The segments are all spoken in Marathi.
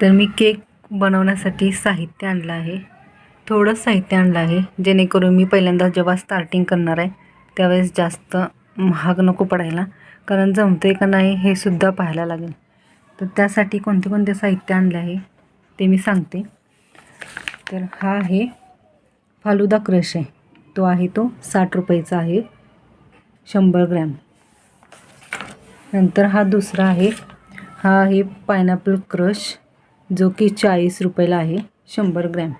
तर मी केक बनवण्यासाठी साहित्य आणलं आहे. थोडं साहित्य आणलं आहे जेणेकरून मी पहिल्यांदा जेव्हा स्टार्टिंग करणार आहे त्यावेळेस जास्त महाग नको पडायला कारण जमते का नाही हे सुद्धा पाहायला लागेल. तर त्यासाठी कोणते कोणते साहित्य आणले आहे ते मी सांगते. तर हा आहे फालुदा क्रश. आहे तो आहे तो साठ रुपयाचा आहे शंभर ग्रॅम. नंतर हा दुसरा आहे हा आहे पायनॅपल क्रश. जो की चाळीस रुपयाला आहे शंभर ग्रॅम.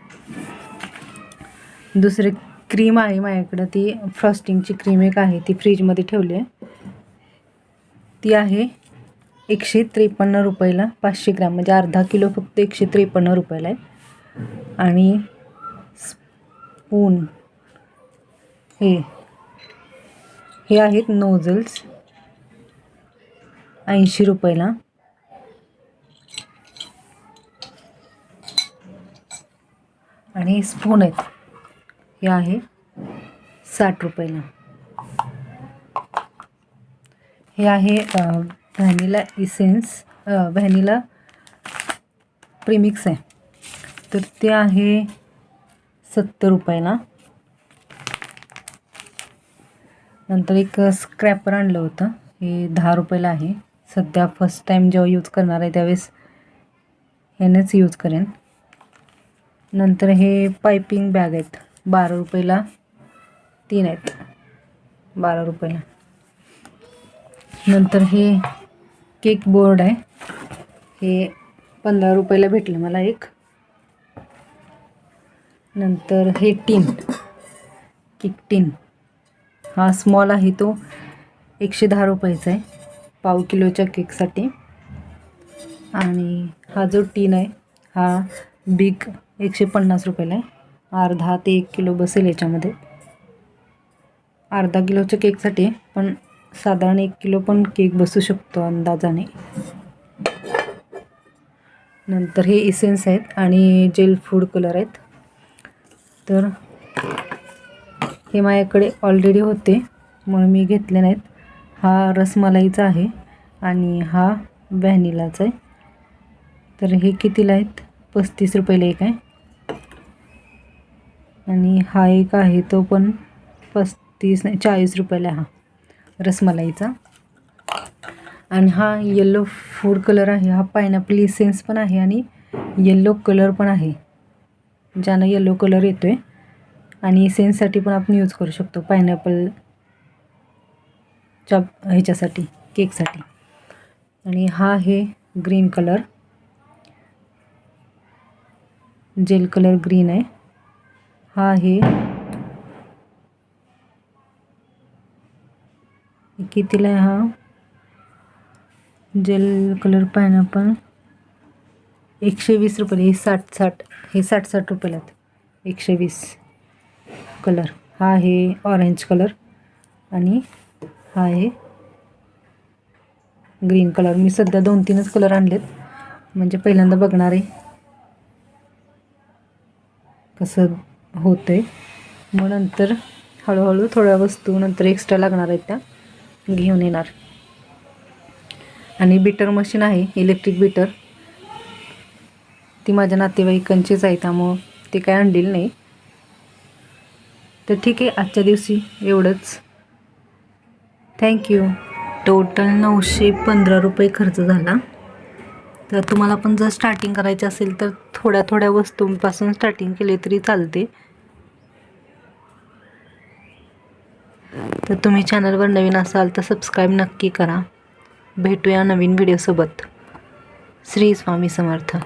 दुसरी क्रीम आहे माझ्याकडं ती फ्रॉस्टिंगची क्रीम एक आहे ती फ्रीजमध्ये ठेवली आहे. ती आहे एकशे त्रेपन्न रुपयाला पाचशे ग्रॅम म्हणजे अर्धा किलो फक्त एकशे त्रेपन्न रुपयाला आहे. आणि स्पून हे हे आहेत नोझल्स ऐंशी रुपयाला. आणि स्पून आहेत. हे आहे साठ रुपयाला. हे आहे व्हॅनिला इसेन्स व्हॅनिला प्रेमिक्स आहे. तर ते आहे सत्तर रुपयाला. नंतर एक स्क्रॅपर आणलं होतं. हे दहा रुपयाला आहे. सध्या फर्स्ट टाईम जेव्हा यूज करणार आहे त्यावेळेस ह्यानेच यूज करेन. नंतर हे पायपिंग बॅग आहेत. बारा रुपयाला तीन आहेत. बारा रुपयाला. नंतर हे केक बोर्ड आहे. हे पंधरा रुपयाला भेटलं मला एक. नंतर हे टीन केक टीन. हा स्मॉल आहे तो. एकशे दहा रुपयाचा आहे. पाव किलोच्या केकसाठी. आणि हा जो टीन आहे हा बिग एकशे पन्नास रुपयाला आहे. अर्धा ते एक किलो बसेल याच्यामध्ये. अर्धा किलोच्या केकसाठी पण साधारण एक किलो पण केक बसू शकतो अंदाजाने. नंतर हे इसेन्स आहेत आणि जेल फूड कलर आहेत. तर हे माझ्याकडे ऑलरेडी होते म्हणून मी घेतले नाहीत. हा रसमलाईचा आहे आणि हा व्हॅनिलाचा आहे. तर हे कितीला आहेत? पस्तीस रुपयाला एक आहे. आणि हा एक आहे तो पण पस्तीस नाही चाळीस रुपयाला हा रसमलाईचा. आणि हा येल्लो फूड कलर आहे हा पायनॅपल इसेन्स पण आहे आणि येल्लो कलर पण आहे. ज्यानं येल्लो कलर येतो आहे आणि इसेन्ससाठी पण आपण यूज करू शकतो पायनॅपलच्या ह्याच्यासाठी केकसाठी आणि हा आहे green colour gel colour green आहे. हा आहे. कितीला आहे हा? जेल कलर पायनॅपल एकशे वीस रुपये हे साठ साठ हे साठ साठ रुपयाला आहेत. एकशे वीस कलर. हा आहे ऑरेंज कलर. आणि हा आहे ग्रीन कलर. मी सध्या दोन तीनच कलर आणलेत. म्हणजे पहिल्यांदा बघणार आहे. कसं होतं आहे मग नंतर हळूहळू थोड्या वस्तू नंतर एक्स्ट्रा लागणार आहेत त्या. घेऊन येणार. आणि बीटर मशीन आहे इलेक्ट्रिक बीटर ती माझ्या नातेवाईकांचीच आहे त्यामुळं ते काय आणलेलं नाही. तर ठीक आहे आजच्या दिवशी एवढंच. थँक्यू टोटल नऊशे पंधरा रुपये खर्च झाला. तर तुम्हाला पण जर स्टार्टिंग करायची असेल तर थोड्या थोड्या वस्तूंपासून स्टार्टिंग केली तरी चालते. तर तुम्ही चॅनलवर नवीन असाल तर सबस्क्राईब नक्की करा. भेटूया नवीन व्हिडिओसोबत श्री स्वामी समर्थ.